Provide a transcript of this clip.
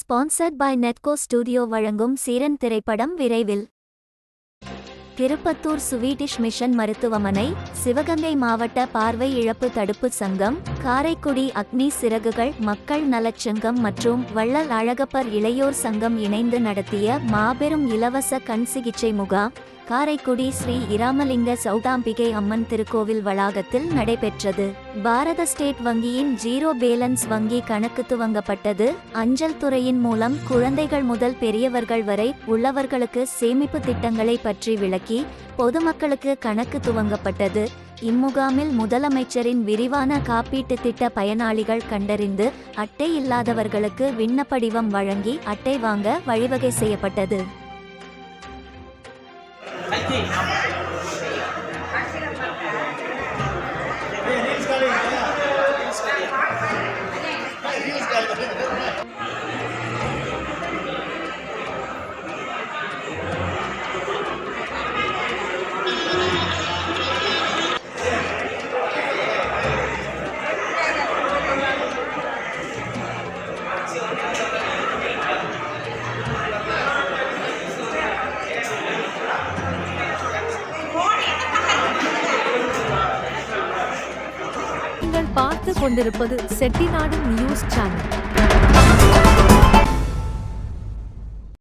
Sponsored by நெட்கோ studio வழங்கும் சீரன் திரைப்படம் விரைவில். திருப்பத்தூர் சுவீடிஷ் மிஷன் மருத்துவமனை சிவகங்கை மாவட்ட பார்வை இழப்பு தடுப்பு சங்கம் காரைக்குடி அக்னி சிறகுகள் மக்கள் நலச்சங்கம் மற்றும் வள்ளல் அழகப்பர் இளையோர் சங்கம் இணைந்து நடத்திய மாபெரும் இலவச கண் சிகிச்சை முகாம் காரைக்குடி ஸ்ரீ இராமலிங்க சௌடாம்பிகை அம்மன் திருக்கோவில் வளாகத்தில் நடைபெற்றது. பாரத ஸ்டேட் வங்கியின் ஜீரோ பேலன்ஸ் வங்கி கணக்கு துவங்கப்பட்டது. அஞ்சல் துறையின் மூலம் குழந்தைகள் முதல் பெரியவர்கள் வரை உள்ளவர்களுக்கு சேமிப்பு திட்டங்களை பற்றி விளக்கி பொதுமக்களுக்கு கணக்கு துவங்கப்பட்டது. இம்முகாமில் முதலமைச்சரின் விரிவான காப்பீட்டு திட்ட பயனாளிகள் கண்டறிந்து அட்டை இல்லாதவர்களுக்கு விண்ணப்படிவம் வழங்கி அட்டை வாங்க வழிவகை செய்யப்பட்டது. ঠিক பார்த்து கொண்டிருப்பது செட்டிநாடு நியூஸ் சேனல்.